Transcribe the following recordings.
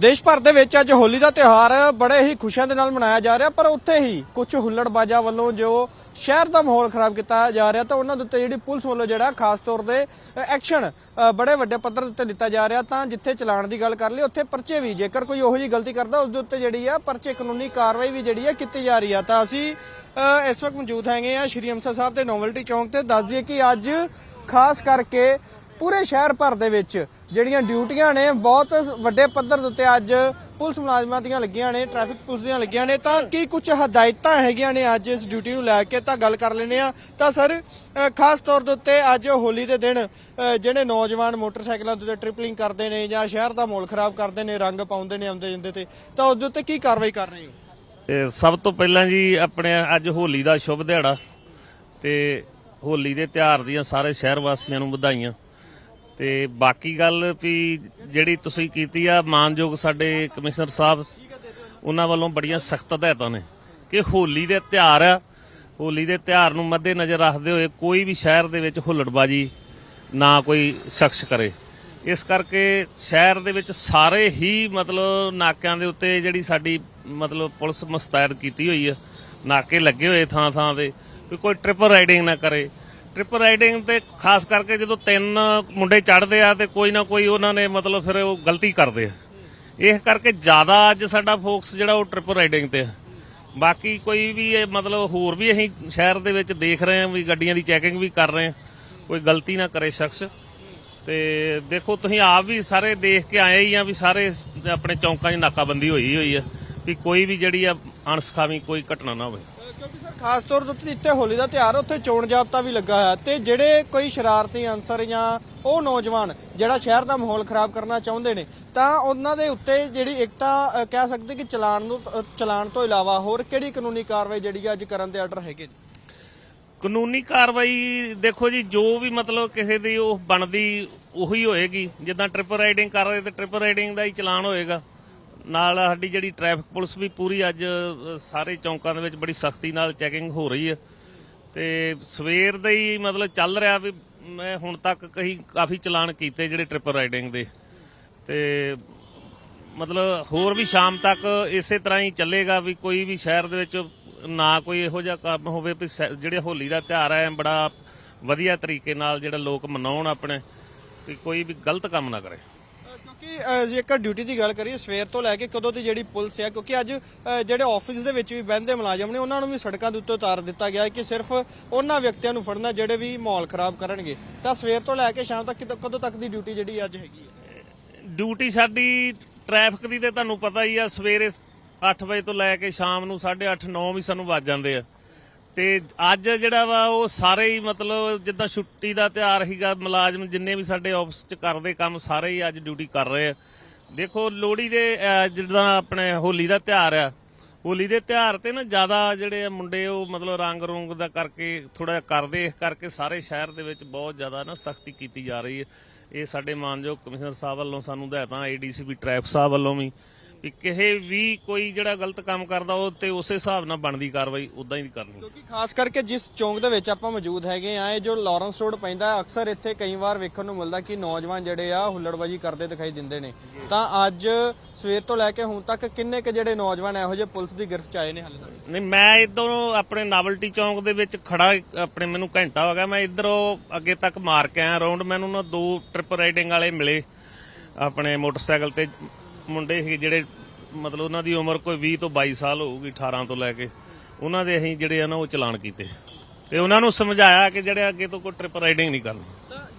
ਦੇਸ਼ ਭਰ ਦੇ ਵਿੱਚ ਅੱਜ ਹੋਲੀ ਦਾ ਤਿਉਹਾਰ ਬੜੇ ਹੀ ਖੁਸ਼ੀਆਂ ਦੇ ਨਾਲ ਮਨਾਇਆ ਜਾ ਰਿਹਾ, ਪਰ ਉੱਥੇ ਹੀ ਕੁਝ ਹੁੱਲੜਬਾਜ਼ਾਂ ਵੱਲੋਂ ਜੋ ਸ਼ਹਿਰ ਦਾ ਮਾਹੌਲ ਖਰਾਬ ਕੀਤਾ ਜਾ ਰਿਹਾ, ਤਾਂ ਉਹਨਾਂ ਦੇ ਉੱਤੇ ਜਿਹੜੀ ਪੁਲਿਸ ਵੱਲੋਂ ਜਿਹੜਾ ਖਾਸ ਤੌਰ ਤੇ ਐਕਸ਼ਨ ਬੜੇ ਵੱਡੇ ਪੱਧਰ ਦੇ ਉੱਤੇ ਲਿੱਤਾ ਜਾ ਰਿਹਾ, ਤਾਂ ਜਿੱਥੇ ਚਲਾਨ ਦੀ ਗੱਲ ਕਰ ਲਈ ਉੱਥੇ ਪਰਚੇ ਵੀ, ਜੇਕਰ ਕੋਈ ਉਹੋ ਜਿਹੀ ਗਲਤੀ ਕਰਦਾ, ਉਸ ਦੇ ਉੱਤੇ ਜਿਹੜੀ ਆ ਪਰਚੇ ਕਾਨੂੰਨੀ ਕਾਰਵਾਈ ਵੀ ਜਿਹੜੀ ਆ ਕੀਤੀ ਜਾ ਰਹੀ ਆ। ਤਾਂ ਅਸੀਂ ਇਸ ਵਕਤ ਮੌਜੂਦ ਹੈਗੇ ਆ ਸ਼੍ਰੀ ਅੰਮ੍ਰਿਤਸਰ ਸਾਹਿਬ ਦੇ ਨੋਵਲਟੀ ਚੌਂਕ ਤੇ, ਦੱਸ ਦਈਏ ਕਿ ਅੱਜ ਖਾਸ ਕਰਕੇ ਪੂਰੇ ਸ਼ਹਿਰ ਭਰ ਦੇ ਵਿੱਚ ਜਿਹੜੀਆਂ ਡਿਊਟੀਆਂ ਨੇ, ਬਹੁਤ ਵੱਡੇ ਪੱਧਰ ਦੇ ਉੱਤੇ ਅੱਜ ਪੁਲਿਸ ਮੁਲਾਜ਼ਮਾਂ ਦੀਆਂ ਲੱਗੀਆਂ ਨੇ, ਟ੍ਰੈਫਿਕ ਪੁਲਿਸ ਦੀਆਂ ਲੱਗੀਆਂ ਨੇ। ਤਾਂ ਕੀ ਕੁਝ ਹਦਾਇਤਾਂ ਹੈਗੀਆਂ ਨੇ ਅੱਜ ਇਸ ਡਿਊਟੀ ਨੂੰ ਲੈ ਕੇ? ਤਾਂ ਗੱਲ ਕਰ ਲੈਨੇ ਆ ਤਾਂ ਸਰ ਖਾਸ ਤੌਰ ਦੇ ਉੱਤੇ ਅੱਜ ਹੋਲੀ ਦੇ ਦਿਨ ਜਿਹੜੇ ਨੌਜਵਾਨ ਮੋਟਰਸਾਈਕਲਾਂ ਦੇ ਉੱਤੇ ਟ੍ਰਿਪਲਿੰਗ ਕਰਦੇ ਨੇ ਜਾਂ ਸ਼ਹਿਰ ਦਾ ਮਾਹੌਲ ਖਰਾਬ ਕਰਦੇ ਨੇ, ਰੰਗ ਪਾਉਂਦੇ ਨੇ ਆਉਂਦੇ ਜਾਂਦੇ ਤੇ, ਤਾਂ ਉਸ ਦੇ ਉੱਤੇ ਕੀ ਕਾਰਵਾਈ ਕਰ ਰਹੇ ਹੋ? ਸਭ ਤੋਂ ਪਹਿਲਾਂ ਜੀ ਆਪਣੇ ਅੱਜ ਹੋਲੀ ਦਾ ਸ਼ੁਭ ਦਿਹਾੜਾ ਤੇ ਹੋਲੀ ਦੇ ਤਿਉਹਾਰ ਦੀਆਂ ਸਾਰੇ ਸ਼ਹਿਰ ਵਾਸੀਆਂ ਨੂੰ ਵਧਾਈਆਂ। ਤੇ ਬਾਕੀ ਗੱਲ ਵੀ ਜਿਹੜੀ ਤੁਸੀਂ ਕੀਤੀ ਆ, ਮਾਨਯੋਗ ਸਾਡੇ ਕਮਿਸ਼ਨਰ ਸਾਹਿਬ, ਉਹਨਾਂ ਵੱਲੋਂ ਬੜੀਆਂ ਸਖਤ ਹਦਾਇਤਾਂ ਨੇ ਕਿ ਹੋਲੀ ਦੇ ਤਿਉਹਾਰ ਆ ਹੋਲੀ ਦੇ ਤਿਉਹਾਰ ਨੂੰ ਮੱਦੇ ਨਜ਼ਰ ਰੱਖਦੇ ਹੋਏ ਕੋਈ ਵੀ ਸ਼ਹਿਰ ਦੇ ਵਿੱਚ ਹੁੱਲੜਬਾਜੀ ਨਾ ਕੋਈ ਸ਼ਖਸ ਕਰੇ। ਇਸ ਕਰਕੇ ਸ਼ਹਿਰ ਦੇ ਵਿੱਚ ਸਾਰੇ ਹੀ ਮਤਲਬ ਨਾਕਿਆਂ ਦੇ ਉੱਤੇ ਜਿਹੜੀ ਸਾਡੀ ਮਤਲਬ ਪੁਲਿਸ ਮੁਸਤੈਦ ਕੀਤੀ ਹੋਈ ਹੈ ਨਾਕੇ ਲੱਗੇ ਹੋਏ ਥਾਂ ਥਾਂ ਤੇ, ਵੀ ਕੋਈ ਟ੍ਰਿਪਲ ਰਾਈਡਿੰਗ ਨਾ ਕਰੇ। ਟ੍ਰਿਪਲ ਰਾਈਡਿੰਗ ਤੇ ਖਾਸ ਕਰਕੇ ਜਦੋਂ ਤਿੰਨ ਮੁੰਡੇ ਚੜਦੇ ਆ ਤੇ ਕੋਈ ਨਾ ਕੋਈ ਉਹਨਾਂ ਨੇ ਮਤਲਬ ਫਿਰ ਉਹ ਗਲਤੀ ਕਰਦੇ ਆ। ਇਸ ਕਰਕੇ ਜ਼ਿਆਦਾ ਅੱਜ ਸਾਡਾ ਫੋਕਸ ਜਿਹੜਾ ਉਹ ਟ੍ਰਿਪਲ ਰਾਈਡਿੰਗ ਤੇ ਆ। ਬਾਕੀ ਕੋਈ ਵੀ ਇਹ ਮਤਲਬ ਹੋਰ ਵੀ ਅਸੀਂ ਸ਼ਹਿਰ ਦੇ ਵਿੱਚ ਦੇਖ ਰਹੇ ਹਾਂ ਵੀ ਗੱਡੀਆਂ ਦੀ ਚੈਕਿੰਗ ਵੀ ਕਰ ਰਹੇ ਹਾਂ। ਕੋਈ ਗਲਤੀ ਨਾ ਕਰੇ ਸ਼ਖਸ। ਤੇ ਦੇਖੋ ਤੁਸੀਂ ਆਪ ਵੀ ਸਾਰੇ ਦੇਖ ਕੇ ਆਏ ਹੀ ਆ ਵੀ ਸਾਰੇ ਆਪਣੇ ਚੌਂਕਾਂ 'ਚ ਨਾਕਾਬੰਦੀ ਹੋਈ ਹੋਈ ਆ। ਵੀ ਕੋਈ ਵੀ ਜਿਹੜੀ ਆ ਅਣਸਖਾਵੀ ਕੋਈ ਘਟਨਾ ਨਾ ਹੋਵੇ। ਖਾਸ ਤੌਰ 'ਤੇ ਜਿੱਥੇ ਹੋਲੀ ਦਾ ਤਿਉਹਾਰ ਉੱਥੇ ਚੋਣ ਜਾਬਤਾ ਵੀ ਲੱਗਾ ਹੋਇਆ ਤੇ ਜਿਹੜੇ ਕੋਈ ਸ਼ਰਾਰਤੀ ਅਨਸਰ ਜਾਂ ਉਹ ਨੌਜਵਾਨ ਜਿਹੜਾ ਸ਼ਹਿਰ ਦਾ ਮਾਹੌਲ ਖਰਾਬ ਕਰਨਾ ਚਾਹੁੰਦੇ ਨੇ ਤਾਂ ਉਹਨਾਂ ਦੇ ਉੱਤੇ ਜਿਹੜੀ ਇੱਕ ਤਾਂ ਕਹਿ ਸਕਦੇ ਕਿ ਚਲਾਨ ਨੂੰ ਅ, ਚਲਾਨ ਤੋਂ ਇਲਾਵਾ ਹੋਰ ਕਿਹੜੀ ਕਾਨੂੰਨੀ ਕਾਰਵਾਈ ਜਿਹੜੀ ਆ ਅੱਜ ਕਰਨ ਦੇ ਆਰਡਰ ਹੈਗੇ ਨੇ? ਕਾਨੂੰਨੀ ਕਾਰਵਾਈ ਦੇਖੋ ਜੀ ਜੋ ਵੀ ਮਤਲਬ ਕਿਸੇ ਦੀ ਉਹ ਬਣਦੀ ਉਹੀ ਹੋਏਗੀ। ਜਿੱਦਾਂ ਟ੍ਰਿਪਲ ਰਾਈਡਿੰਗ ਕਰ ਰਹੇ ਤੇ ਟ੍ਰਿਪਲ ਰਾਈਡਿੰਗ ਦਾ ਹੀ ਚਲਾਨ ਹੋਏਗਾ। ਨਾਲ ਸਾਡੀ ਜਿਹੜੀ ਟ੍ਰੈਫਿਕ ਪੁਲਿਸ ਵੀ ਪੂਰੀ ਅੱਜ ਸਾਰੇ ਚੌਂਕਾਂ ਦੇ ਵਿੱਚ ਬੜੀ ਸਖਤੀ ਨਾਲ ਚੈਕਿੰਗ ਹੋ ਰਹੀ ਹੈ। ਤੇ ਸਵੇਰ ਦਾ ਹੀ ਮਤਲਬ ਚੱਲ ਰਿਹਾ ਵੀ ਮੈਂ ਹੁਣ ਤੱਕ ਕਈ ਕਾਫੀ ਚਲਾਨ ਕੀਤੇ ਜਿਹੜੇ ਟ੍ਰਿਪਲ ਰਾਈਡਿੰਗ ਦੇ। ਤੇ ਮਤਲਬ ਹੋਰ ਵੀ ਸ਼ਾਮ ਤੱਕ ਇਸੇ ਤਰ੍ਹਾਂ ਹੀ ਚੱਲੇਗਾ ਵੀ ਕੋਈ ਵੀ ਸ਼ਹਿਰ ਦੇ ਵਿੱਚ ਨਾ ਕੋਈ ਇਹੋ ਜਿਹਾ ਕੰਮ ਹੋਵੇ ਵੀ ਸ਼ਹਿ- ਜਿਹੜੇ ਹੋਲੀ ਦਾ ਤਿਉਹਾਰ ਹੈ, ਬੜਾ ਵਧੀਆ ਤਰੀਕੇ ਨਾਲ ਜਿਹੜਾ ਲੋਕ ਮਨਾਉਣ ਆਪਣੇ, ਵੀ ਕੋਈ ਵੀ ਗਲਤ ਕੰਮ ਨਾ ਕਰੇ। ਕਿਉਂਕਿ ਅ, ਜੇਕਰ ਡਿਊਟੀ ਦੀ ਗੱਲ ਕਰੀਏ ਸਵੇਰ ਤੋਂ ਲੈ ਕੇ ਕਦੋਂ ਦੀ ਜਿਹੜੀ ਪੁਲਿਸ ਹੈ ਕਿਉਂਕਿ ਅੱਜ ਅ, ਜਿਹੜੇ ਆਫਿਸ ਦੇ ਵਿੱਚ ਵੀ ਬਹਿੰਦੇ ਮੁਲਾਜ਼ਮ ਨੇ ਉਹਨਾਂ ਨੂੰ ਵੀ ਸੜਕਾਂ ਦੇ ਉੱਤੇ ਉਤਾਰ ਦਿੱਤਾ ਗਿਆ ਹੈ ਕਿ ਸਿਰਫ ਉਹਨਾਂ ਵਿਅਕਤੀਆਂ ਨੂੰ ਫੜਨਾ ਜਿਹੜੇ ਵੀ ਮਾਹੌਲ ਖਰਾਬ ਕਰਨਗੇ। ਤਾਂ ਸਵੇਰ ਤੋਂ ਲੈ ਕੇ ਸ਼ਾਮ ਤੱਕ ਕਿਦੋਂ- ਕਦੋਂ ਤੱਕ ਦੀ ਡਿਊਟੀ ਜਿਹੜੀ ਅੱਜ ਹੈਗੀ ਹੈ? ਡਿਊਟੀ ਸਾਡੀ ਟ੍ਰੈਫਿਕ ਦੀ ਤੇ ਤੁਹਾਨੂੰ ਪਤਾ ਹੀ ਆ ਸਵੇਰੇ 8 ਵਜੇ ਤੋਂ ਲੈ ਕੇ ਸ਼ਾਮ ਨੂੰ 8:30 9 ਵੀ ਸਾਨੂੰ ਵੱਜ ਜਾਂਦੇ ਆ। ਤੇ ਅੱਜ ਜਿਹੜਾ ਵਾ ਉਹ ਸਾਰੇ ਹੀ ਮਤਲਬ ਜਿੱਦਾਂ ਛੁੱਟੀ ਦਾ ਤਿਉਹਾਰ ਹੀਗਾ ਮੁਲਾਜ਼ਮ ਜਿੰਨੇ ਵੀ ਸਾਡੇ ਆਫਿਸ 'ਚ ਕਰਦੇ ਕੰਮ ਸਾਰੇ ਹੀ ਅੱਜ ਡਿਊਟੀ ਕਰ ਰਹੇ ਆ। ਦੇਖੋ ਲੋਹੜੀ ਦੇ ਅਹ, ਜਿੱਦਾਂ ਆਪਣੇ ਹੋਲੀ ਦਾ ਤਿਉਹਾਰ ਆ ਹੋਲੀ ਦੇ ਤਿਉਹਾਰ ਤੇ ਨਾ ਜ਼ਿਆਦਾ ਜਿਹੜੇ ਆ ਮੁੰਡੇ ਉਹ ਮਤਲਬ ਰੰਗ ਰੋਂਗ ਦਾ ਕਰਕੇ ਥੋੜਾ ਜਿਹਾ ਕਰਦੇ ਇਸ ਕਰਕੇ ਸਾਰੇ ਸ਼ਹਿਰ ਦੇ ਵਿੱਚ ਬਹੁਤ ਜ਼ਿਆਦਾ ਨਾ ਸਖਤੀ ਕੀਤੀ ਜਾ ਰਹੀ ਹੈ। ਇਹ ਸਾਡੇ ਮਾਨਯੋਗ ਕਮਿਸ਼ਨਰ ਸਾਹਿਬ ਵੱਲੋਂ ਸਾਨੂੰ ਹਦਾਇਤਾਂ ਏਡੀਸੀਪੀ ਟ੍ਰੈਫਿਕ ਸਾਹਿਬ ਵੱਲੋਂ ਵੀ ਵੀ ਕਿਸੇ ਵੀ ਕੋਈ ਜਿਹੜਾ ਗਲਤ ਕੰਮ ਕਰਦਾ ਉਹ ਤੇ ਉਸੇ ਹਿਸਾਬ ਨਾਲ ਬਣਦੀ ਕਾਰਵਾਈ ਉਦਾਂ ਹੀ ਕਰਨੀ। ਕਿਉਂਕਿ ਖਾਸ ਕਰਕੇ ਜਿਸ ਚੌਂਕ ਦੇ ਵਿੱਚ ਆਪਾਂ ਮੌਜੂਦ ਹੈਗੇ ਆ ਇਹ ਜੋ ਲਾਰੈਂਸ ਰੋਡ ਪੈਂਦਾ ਅਕਸਰ ਇੱਥੇ ਕਈ ਵਾਰ ਵੇਖਣ ਨੂੰ ਮਿਲਦਾ ਕਿ ਨੌਜਵਾਨ ਜਿਹੜੇ ਆ ਹੁੱਲੜਬਾਜੀ ਕਰਦੇ ਦਿਖਾਈ ਦਿੰਦੇ ਨੇ। ਤਾਂ ਅੱਜ ਸਵੇਰ ਤੋਂ ਲੈ ਕੇ ਹੁਣ ਤੱਕ ਕਿੰਨੇ ਕ ਜਿਹੜੇ ਨੌਜਵਾਨ ਇਹੋ ਜਿਹੇ ਪੁਲਿਸ ਦੀ ਗ੍ਰਿਫਤ ਚ ਆਏ ਨੇ ਹਾਲੇ ਤੱਕ? ਨਹੀਂ ਮੈਂ ਇਧਰੋਂ ਆਪਣੇ ਨਾਵਲਟੀ ਚੌਂਕ ਦੇ ਵਿੱਚ ਖੜਾ ਆਪਣੇ ਮੈਨੂੰ ਘੰਟਾ ਹੋ ਗਿਆ ਮੈਂ ਇਧਰੋਂ ਅੱਗੇ ਤੱਕ ਮਾਰ ਕੇ ਆਇਆ। ਰਾਉਂਡ ਮੈਨੂੰ ਨਾ ਦੋ ਟ੍ਰਿਪ ਰਾਈਡਿੰਗ ਵਾਲੇ ਮਿਲੇ ਆਪਣੇ ਮੋਟਰਸਾਈਕਲ ਤੇ। ਮੁੰਡੇ ਸੀ ਜਿਹੜੇ ਮਤਲਬ ਉਹਨਾਂ ਦੀ ਉਮਰ ਕੋਈ 20 ਤੋਂ 22 ਸਾਲ ਹੋਊਗੀ 18 ਤੋਂ ਲੈ ਕੇ। ਉਹਨਾਂ ਦੇ ਅਸੀਂ ਜਿਹੜੇ ਆ ਨਾ ਉਹ ਚਲਾਨ ਕੀਤੇ। ਤੇ ਉਹਨਾਂ ਨੂੰ ਸਮਝਾਇਆ ਕਿ ਜਿਹੜੇ ਅੱਗੇ ਤੋਂ ਕੋਈ ਟ੍ਰਿਪ ਰਾਈਡਿੰਗ ਨਹੀਂ ਕਰਨੀ।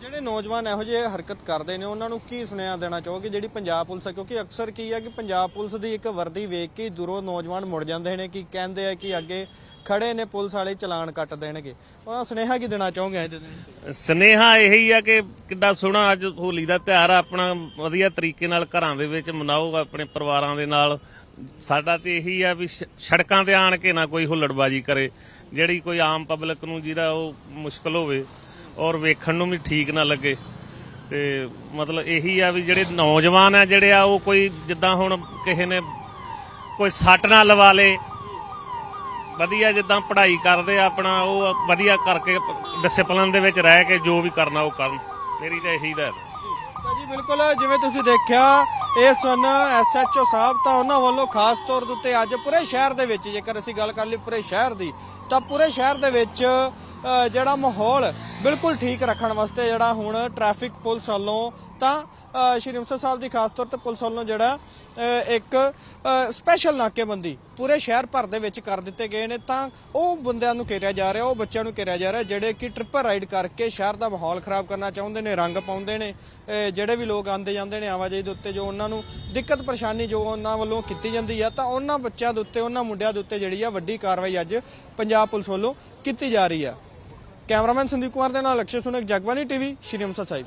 ਜਿਹੜੇ ਨੌਜਵਾਨ ਇਹੋ ਜਿਹੇ ਹਰਕਤ ਕਰਦੇ ਨੇ, ਉਹਨਾਂ ਨੂੰ ਕੀ ਸੁਨੇਹਾ ਦੇਣਾ ਚਾਹੋਗੇ? ਜਿਹੜੀ ਪੰਜਾਬ ਪੁਲਿਸ ਹੈ ਕਿਉਂਕਿ ਅਕਸਰ ਕੀ ਹੈ ਕਿ ਪੰਜਾਬ ਪੁਲਿਸ ਦੀ ਇੱਕ ਵਰਦੀ ਵੇਖ ਕੇ ਦੂਰੋਂ ਨੌਜਵਾਨ ਮੁੜ ਜਾਂਦੇ ਨੇ ਕਿ ਕਹਿੰਦੇ ਆ ਕਿ ਅੱਗੇ ਖੜੇ ਨੇ ਪੁਲਿਸ ਵਾਲੇ ਚਲਾਨ ਕੱਟ ਦੇਣਗੇ। ਉਹਨਾਂ ਸੁਨੇਹਾ ਕੀ ਦੇਣਾ ਚਾਹੋਗੇ ਅੱਜ? ਦੇ ਦਿਨ ਸਨੇਹਾ ਇਹੀ ਆ ਕਿ ਕਿੱਡਾ ਸੋਹਣਾ ਅੱਜ ਹੋਲੀ ਦਾ ਤਿਉਹਾਰ ਆ, ਆਪਣਾ ਵਧੀਆ ਤਰੀਕੇ ਨਾਲ ਘਰਾਂ ਦੇ ਵਿੱਚ ਮਨਾਓ, ਆਪਣੇ ਪਰਿਵਾਰਾਂ ਦੇ ਨਾਲ। ਸਾਡਾ ਤੇ ਇਹੀ ਆ ਵੀ ਸ਼- ਸੜਕਾਂ ਤੇ ਆਣ ਕੇ ਨਾ ਕੋਈ ਹੁੱਲੜਬਾਜੀ ਕਰੇ, ਜਿਹੜੀ ਕੋਈ ਆਮ ਪਬਲਿਕ ਨੂੰ ਜਿਹਦਾ ਉਹ ਮੁਸ਼ਕਲ ਹੋਵੇ ਔਰ ਵੇਖਣ ਨੂੰ ਵੀ ਠੀਕ ਨਾ ਲੱਗੇ। ਤੇ ਮਤਲਬ ਇਹੀ ਆ ਵੀ ਜਿਹੜੇ ਨੌਜਵਾਨ ਆ ਜਿਹੜੇ ਆ, ਉਹ ਕੋਈ ਜਿੱਦਾਂ ਹੁਣ ਕਿਸੇ ਨੇ ਕੋਈ ਸੱਟ ਨਾ ਲਵਾ ਲੇ ਵਧੀਆ ਜਿੱਦਾਂ ਪੜ੍ਹਾਈ ਕਰਦੇ ਆ, ਆਪਣਾ ਉਹ ਵਧੀਆ ਕਰਕੇ ਡਿਸਪਲਨ ਦੇ ਵਿੱਚ ਰਹਿ ਕੇ ਜੋ ਵੀ ਕਰਨਾ ਉਹ ਕਰਨ। ਮੇਰੀ ਤਾਂ ਇਹੀ ਦਾ ਤਾਂ ਜੀ ਬਿਲਕੁਲ, ਜਿਵੇਂ ਤੁਸੀਂ ਦੇਖਿਆ, ਇਹ ਸਨ ਐਸਐਚਓ ਸਾਹਿਬ ਤਾਂ ਉਹਨਾਂ ਵੱਲੋਂ ਖਾਸ ਤੌਰ ਦੇ ਉੱਤੇ ਅੱਜ ਪੂਰੇ ਸ਼ਹਿਰ ਦੇ ਵਿੱਚ, ਜੇਕਰ ਅਸੀਂ ਗੱਲ ਕਰ ਲਈ ਪੂਰੇ ਸ਼ਹਿਰ ਦੀ, ਤਾਂ ਪੂਰੇ ਸ਼ਹਿਰ ਦੇ ਵਿੱਚ ਜਿਹੜਾ ਮਾਹੌਲ ਬਿਲਕੁਲ ਠੀਕ ਰੱਖਣ ਵਾਸਤੇ ਜਿਹੜਾ ਹੁਣ ਟ੍ਰੈਫਿਕ ਪੁਲਿਸ ਵੱਲੋਂ ਤਾਂ ਸ਼੍ਰੀ ਮੁਕਤਸਰ ਸਾਹਿਬ ਦੀ ਖਾਸ ਤੌਰ ਤੇ ਪੁਲਿਸ ਵੱਲੋਂ ਜਿਹੜਾ ਇੱਕ ਸਪੈਸ਼ਲ ਨਾਕੇਬੰਦੀ ਪੂਰੇ ਸ਼ਹਿਰ ਭਰ ਦੇ ਵਿੱਚ ਕਰ ਦਿੱਤੇ ਗਏ ਨੇ। ਤਾਂ ਉਹ ਬੰਦਿਆਂ ਨੂੰ ਘੇਰਿਆ ਜਾ ਰਿਹਾ, ਉਹ ਬੱਚਿਆਂ ਨੂੰ ਘੇਰਿਆ ਜਾ ਰਿਹਾ, ਜਿਹੜੇ ਕਿ ਟ੍ਰਿਪਰ ਰਾਈਡ ਕਰਕੇ ਸ਼ਹਿਰ ਦਾ ਮਾਹੌਲ ਖਰਾਬ ਕਰਨਾ ਚਾਹੁੰਦੇ ਨੇ, ਰੰਗ ਪਾਉਂਦੇ ਨੇ ਜਿਹੜੇ ਵੀ ਲੋਕ ਆਉਂਦੇ ਜਾਂਦੇ ਨੇ ਆਵਾਜਾਈ ਦੇ ਉੱਤੇ, ਜੋ ਉਹਨਾਂ ਨੂੰ ਦਿੱਕਤ ਪਰੇਸ਼ਾਨੀ ਜੋ ਉਹਨਾਂ ਵੱਲੋਂ ਕੀਤੀ ਜਾਂਦੀ ਆ, ਤਾਂ ਉਹਨਾਂ ਬੱਚਿਆਂ ਦੇ ਉੱਤੇ, ਉਹਨਾਂ ਮੁੰਡਿਆਂ ਦੇ ਉੱਤੇ ਜਿਹੜੀ ਆ ਵੱਡੀ ਕਾਰਵਾਈ ਅੱਜ ਪੰਜਾਬ ਪੁਲਿਸ ਵੱਲੋਂ ਕੀਤੀ ਜਾ ਰਹੀ ਆ। ਕੈਮਰਾਮੈਨ ਸੰਦੀਪ ਕੁਮਾਰ ਦੇ ਨਾਲ ਅਕਸ਼ੇ ਸੁਨਕ ਜਗਬਾਨੀ ਟੀਵੀ, ਸ਼੍ਰੀ ਅੰਮ੍ਰਿਤਸਰ ਸਾਹਿਬ।